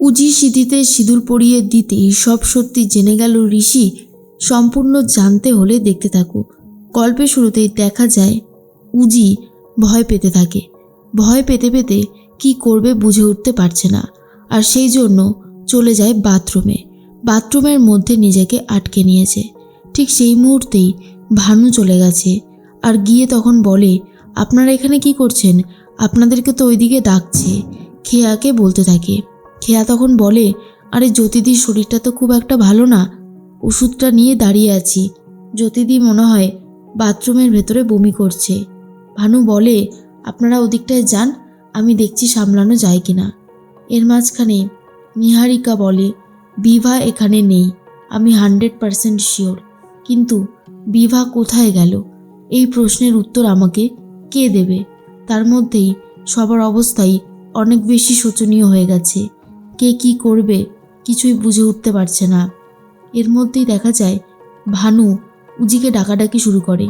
উজি সিঁথিতে সিঁদুর পরিয়ে দিতেই সব সত্যি জেনে গেল ঋষি। সম্পূর্ণ জানতে হলে দেখতে থাকো। গল্পের শুরুতেই দেখা যায়, উজি ভয় পেতে থাকে। ভয় পেতে পেতে কি করবে বুঝে উঠতে পারছে না। আর সেই জন্য চলে যায় বাথরুমে। বাথরুমের মধ্যে নিজেকে আটকে নিয়েছে। ঠিক সেই মুহূর্তেই ভানু চলে গেছে। আর গিয়ে তখন বলে, আপনারা এখানে কি করছেন? আপনাদেরকে তো ওইদিকে ডাকছে। খেয়াকে বলতে থাকে। খেয়া তখন বলে, আরে জ্যোতিদির শরীরটা তো খুব একটা ভালো না। ওষুধটা নিয়ে দাঁড়িয়ে আছি। জ্যোতিদি মনে হয় বাথরুমের ভেতরে বমি করছে। ভানু বলে, আপনারা ওদিকটায় যান, আমি দেখছি সামলানো যায় কিনা। এর মাঝখানে নিহারিকা বলে, বিভা এখানে নেই, আমি হান্ড্রেড পারসেন্ট শিওর কিন্তু বিভা কোথায় গেল? এই প্রশ্নের উত্তর আমাকে কে দেবে? তার মধ্যেই সবার অবস্থাই অনেক বেশি শোচনীয় হয়ে গেছে। কে কি করবে কিছুই বুঝে উঠতে পারছে না। এর মধ্যেই দেখা যায়, ভানু উজিকে ডাকাডাকি শুরু করে।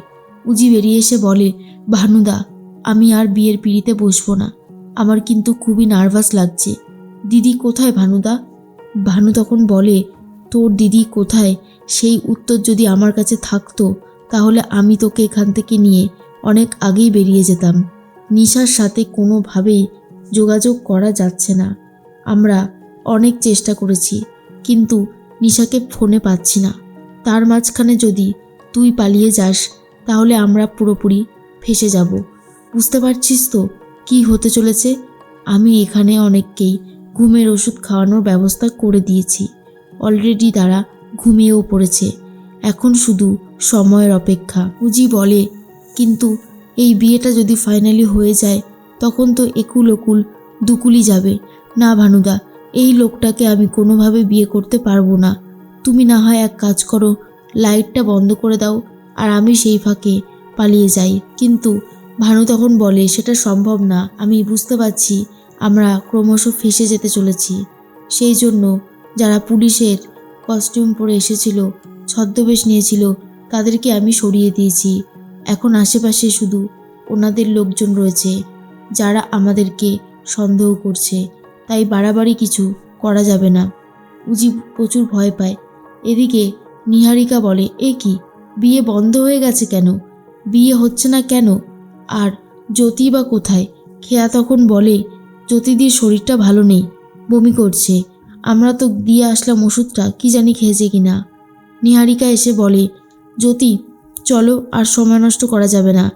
উজি বেরিয়ে এসে বলে, ভানুদা, আমি আর বিয়ের পিড়িতে বসবো না। আমার কিন্তু খুবই নার্ভাস লাগছে। দিদি কোথায় ভানুদা? ভানু তখন বলে, তোর দিদি কোথায়? সেই উত্তর যদি আমার কাছে থাকতো, তাহলে আমি তোকে এখান থেকে নিয়ে অনেক আগেই বেরিয়ে যেতাম। নিশার সাথে কোনোভাবেই যোগাযোগ করা যাচ্ছে না। আমরা অনেক চেষ্টা করেছি, কিন্তু নিশাকে ফোনে পাচ্ছি না। তার মাঝখানে যদি তুই পালিয়ে যাস, তাহলে আমরা পুরোপুরি ফেসে যাব। বুঝতে পারছিস তো কি হতে চলেছে? আমি এখানে অনেককেই ঘুমের ওষুধ খাওয়ানোর ব্যবস্থা করে দিয়েছি। অলরেডি তারা ঘুমিয়েও পড়েছে। এখন শুধু সময়ের অপেক্ষা। উজি বলে, কিন্তু এই বিয়েটা যদি ফাইনালি হয়ে যায়, তখন তো একুল ওকুল দুকুলি যাবে। না ভানুদা এই লোকটাকে আমি কোনোভাবে বিয়ে করতে পারব না। তুমি না হয় এক কাজ করো, লাইটটা বন্ধ করে দাও আর আমি সেই ফাঁকে পালিয়ে যাই। কিন্তু ভানু তখন বলে, সেটা সম্ভব না। আমি বুঝতে পারছি আমরা ক্রমশ ফেসে যেতে চলেছি। সেই জন্য যারা পুলিশের কস্টিউম পরে এসেছিল, ছদ্মবেশ নিয়েছিল, তাদেরকে আমি সরিয়ে দিয়েছি। এখন আশেপাশে শুধু ওনাদের লোকজন রয়েছে, যারা আমাদেরকে সন্দেহ করছে। তাই বাড়াবাড়ি কিছু করা যাবে না। উজি প্রচুর ভয় পায়। এদিকে নিহারিকা বলে, এ কি? বিয়ে বন্ধ হয়ে গেছে কেন? বিয়ে হচ্ছে না কেন? আর জ্যোতি বা কোথায়? খেয়া তখন বলে, জ্যোতিদির শরীরটা ভালো নেই, বমি করছে। আমরা তো দিয়ে আসলাম ওষুধটা, কি জানি খেয়েছে কিনা? নিহারিকা এসে বলে, জ্যোতি, চলো আর সময় নষ্ট করা যাবে না।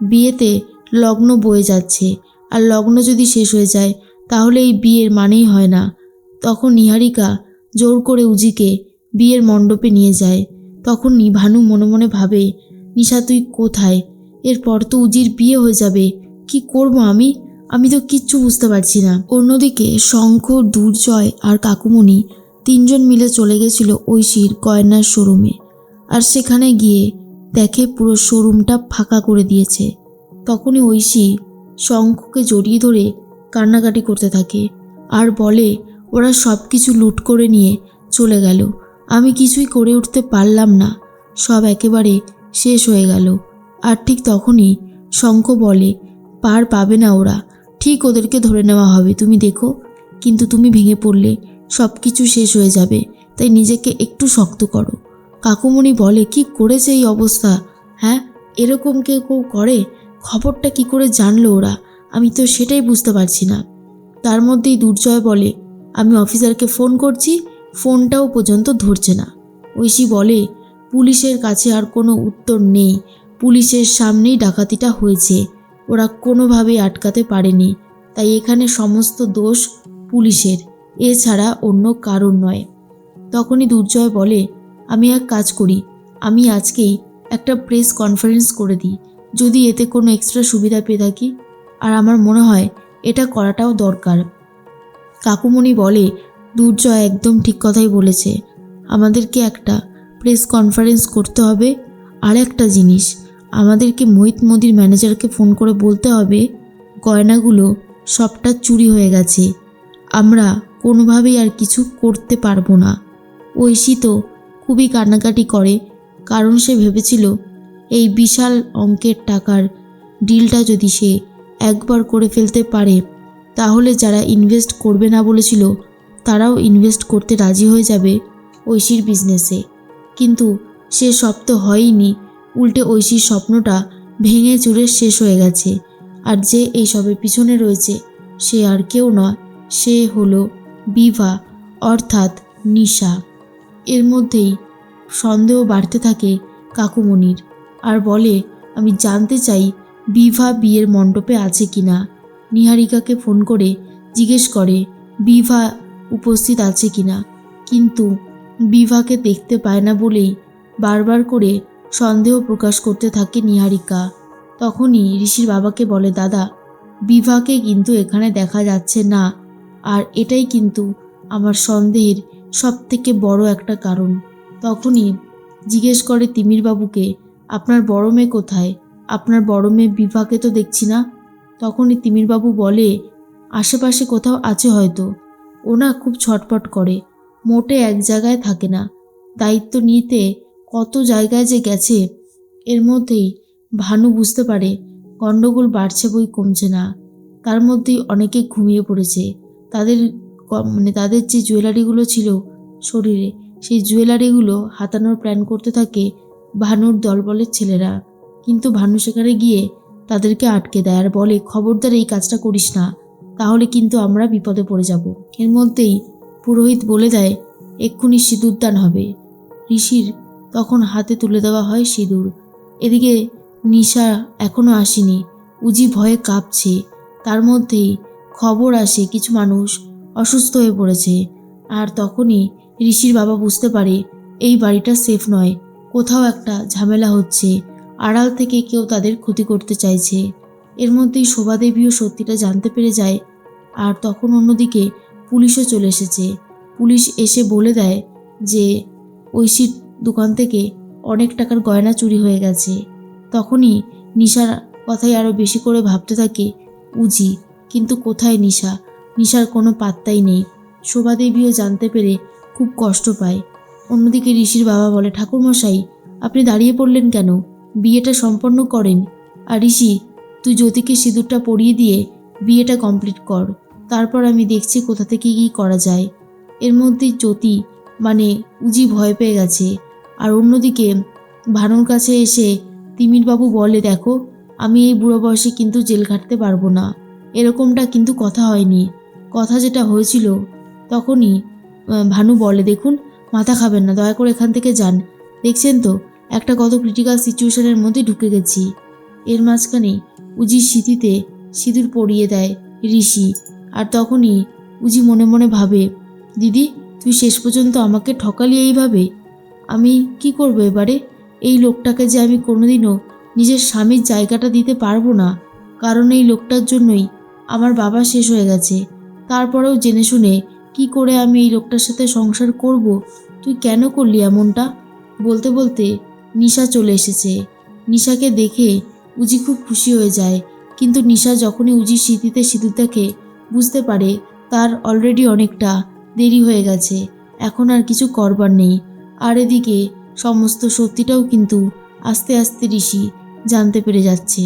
বিয়েতে লগ্ন বয়ে যাচ্ছে, আর লগ্ন যদি শেষ হয়ে যায় তাহলে এই বিয়ের মানেই হয় না। তখন নিহারিকা জোর করে উজিকে বিয়ের মণ্ডপে নিয়ে যায়। তখন ভানু মনে মনে ভাবে, নিশা তুই কোথায়? এরপর তো উজির বিয়ে হয়ে যাবে। কি করব আমি? আমি তো কিচ্ছু বুঝতে পারছি না। অন্যদিকে শঙ্খ, দুর্জয় আর কাকুমণি তিনজন মিলে চলে গেছিল ঐশীর গয়নার শোরুমে। আর সেখানে গিয়ে দেখে পুরো শোরুমটা ফাঁকা করে দিয়েছে। তখনই ঐশী শঙ্খকে জড়িয়ে ধরে কান্নাকাটি করতে থাকে। আর বলে, ওরা সব কিছু লুট করে নিয়ে চলে গেল। আমি কিছুই করে উঠতে পারলাম না। সব একেবারে শেষ হয়ে গেল। আর ঠিক তখনই শঙ্খ বলে, পার পাবে না ওরা। ঠিক ওদেরকে ধরে নেওয়া হবে, তুমি দেখো। কিন্তু তুমি ভেঙে পড়লে সব কিছু শেষ হয়ে যাবে। তাই নিজেকে একটু শক্ত করো। কাকুমণি বলে, কি করেছে এই অবস্থা? হ্যাঁ এরকম কেউ কেউ করে? খবরটা কি করে জানলো ওরা? আমি তো সেটাই বুঝতে পারছি না। তার মধ্যেই দুর্জয় বলে, আমি অফিসারকে ফোন করছি, ফোনটাও পর্যন্ত ধরছে না। ঐশী বলে, পুলিশের কাছে আর কোনো উত্তর নেই। পুলিশের সামনেই ডাকাতিটা হয়েছে। ওরা কোনোভাবেই আটকাতে পারেনি। তাই এখানে সমস্ত দোষ পুলিশের। এছাড়া অন্য কারণ নয়। তখনই দুর্জয় বলে, আমি এক কাজ করি। আমি আজকেই একটা প্রেস কনফারেন্স করে দিই। যদি এতে কোনো এক্সট্রা সুবিধা পেয়ে থাকি। আর আমার মনে হয় এটা করাটাও দরকার। কাকুমণি বলে, দুর্জয় একদম ঠিক কথাই বলেছে। আমাদেরকে একটা প্রেস কনফারেন্স করতে হবে। আর একটা জিনিস, আমাদেরকে মোহিত মোদির ম্যানেজারকে ফোন করে বলতে হবে, গয়নাগুলো সবটা চুরি হয়ে গেছে। আমরা কোনোভাবেই আর কিছু করতে পারব না। ঐশী তো খুবই কান্নাকাটি করে, কারণ সে ভেবেছিল, এই বিশাল অঙ্কের টাকার ডিলটা যদি সে একবার করে ফেলতে পারে। তাহলে যারা ইনভেস্ট করবে না বলেছিল, তারাও ইনভেস্ট করতে রাজি হয়ে যাবে ঐশীর বিজনেসে কিন্তু সে সব তো হয়ইনি, উল্টে ঐশীর স্বপ্নটা ভেঙে চুরে শেষ হয়ে গেছে। আর যে এই সবের পিছনে রয়েছে, সে আর কেউ নয়, সে হলো বিভা, অর্থাৎ নিশা। এর মধ্যেই সন্দেহ বাড়তে থাকে কাকুমণির আর বলে, আমি জানতে চাই বিভা বিয়ের মণ্ডপে আছে কিনা? নিহারিকাকে ফোন করে জিজ্ঞেস করে, বিভা উপস্থিত আছে কিনা? কিন্তু বিভাকে দেখতে পায় না বলেই বারবার করে সন্দেহ প্রকাশ করতে থাকে নিহারিকা। তখনই ঋষির বাবাকে বলে, দাদা, বিভাকে কিন্তু এখানে দেখা যাচ্ছে না। আর এটাই কিন্তু আমার সন্দেহের সব থেকে বড় একটা কারণ। তখনই জিজ্ঞেস করে তিমির বাবুকে আপনার বড় মেয়ে কোথায়? আপনার বড় মেয়ে বিভাকে তো দেখছি না। তখনই তিমিরবাবু বলে, আশেপাশে কোথাও আছে হয়তো। ও না খুব ছটপট করে। মোটে এক জায়গায় থাকে না। দায়িত্ব নিতে কত জায়গায় যে গেছে, এর মধ্যেই ভানু বুঝতে পারে গণ্ডগোল বাড়ছে বই কমছে না। তার মধ্যেই অনেকে ঘুমিয়ে পড়েছে। তাদের মানে তাদের যে জুয়েলারিগুলো ছিল শরীরে, সেই জুয়েলারিগুলো হাতানোর প্ল্যান করতে থাকে ভানুর দলবলের ছেলেরা। কিন্তু ভানু গিয়ে তাদেরকে আটকে দেয় আর বলে, খবরদার, এই কাজটা করিস না। তাহলে কিন্তু আমরা বিপদে পড়ে যাব। এর মধ্যেই পুরোহিত বলে দেয়, এক্ষুনি সিঁদুরদান হবে। ঋষির তখন হাতে তুলে দেওয়া হয় সিঁদুর। এদিকে নিশা এখনও আসেনি। উজি ভয়ে কাঁপছে। তার মধ্যেই খবর আসে, কিছু মানুষ অসুস্থ হয়ে পড়েছে। আর তখনই ঋষির বাবা বুঝতে পারে, এই বাড়িটা সেফ নয়। কোথাও একটা ঝামেলা হচ্ছে। আড়াল থেকে কেউ তাদের ক্ষতি করতে চাইছে। এর মধ্যেই শোভাদেবীও সত্যিটা জানতে পেরে যায়। আর তখন অন্যদিকে পুলিশও চলে এসেছে। পুলিশ এসে বলে দেয় যে, ঐশীর দোকান থেকে অনেক টাকার গয়না চুরি হয়ে গেছে। তখনই নিশার কথাই আরও বেশি করে ভাবতে থাকে উজি, কিন্তু কোথায় নিশা? নিশার কোনো পাত্তাই নেই। শোভাদেবীও জানতে পেরে খুব কষ্ট পায়। অন্যদিকে ঋষির বাবা বলে, ঠাকুরমশাই, আপনি দাঁড়িয়ে পড়লেন কেন? বিয়েটা সম্পন্ন করেন। আর ঋষি, তুই জ্যোতিকে সিঁদুরটা পরিয়ে দিয়ে বিয়েটা কমপ্লিট কর। তারপর আমি দেখছি কোথা থেকে কী করা যায়। এর মধ্যে জ্যোতি মানে উজি ভয় পেয়ে গেছে। আর অন্যদিকে, ভানুর কাছে এসে তিমিরবাবু বলে, দেখো, আমি এই বুড়ো বয়সে কিন্তু জেল খাটতে পারব না। এরকমটা কিন্তু কথা হয়নি। কথা যেটা হয়েছিল, তখনই ভানু বলে, দেখুন, মাথা খাবেন না, দয়া করে এখান থেকে যান। দেখছেন তো একটা কত ক্রিটিক্যাল সিচুয়েশনের মধ্যে ঢুকে গেছি। এর মাঝখানে উজির স্মৃতিতে সিঁদুর পরিয়ে দেয় ঋষি। আর তখনই উজি মনে মনে ভাবে, দিদি, তুই শেষ পর্যন্ত আমাকে ঠকালি এইভাবে? আমি কি করব এবারে? এই লোকটাকে যে আমি কোনোদিনও নিজের স্বামীর জায়গাটা দিতে পারব না। কারণ এই লোকটার জন্যই আমার বাবা শেষ হয়ে গেছে। তারপরেও জেনে শুনে কি করে আমি এই লোকটার সাথে সংসার করব? তুই কেন করলি এমনটা? বলতে বলতে নিশা চলে এসেছে। নিশাকে দেখে উজি খুব খুশি হয়ে যায়, কিন্তু নিশা যখনই উজি স্মৃতিতে সিঁদুর দেখে, বুঝতে পারে তার অলরেডি অনেকটা দেরি হয়ে গেছে, এখন আর কিছু করবার নেই। আর এদিকে সমস্ত সত্যিটাও কিন্তু আস্তে আস্তে ঋষি জানতে পেরে যাচ্ছে।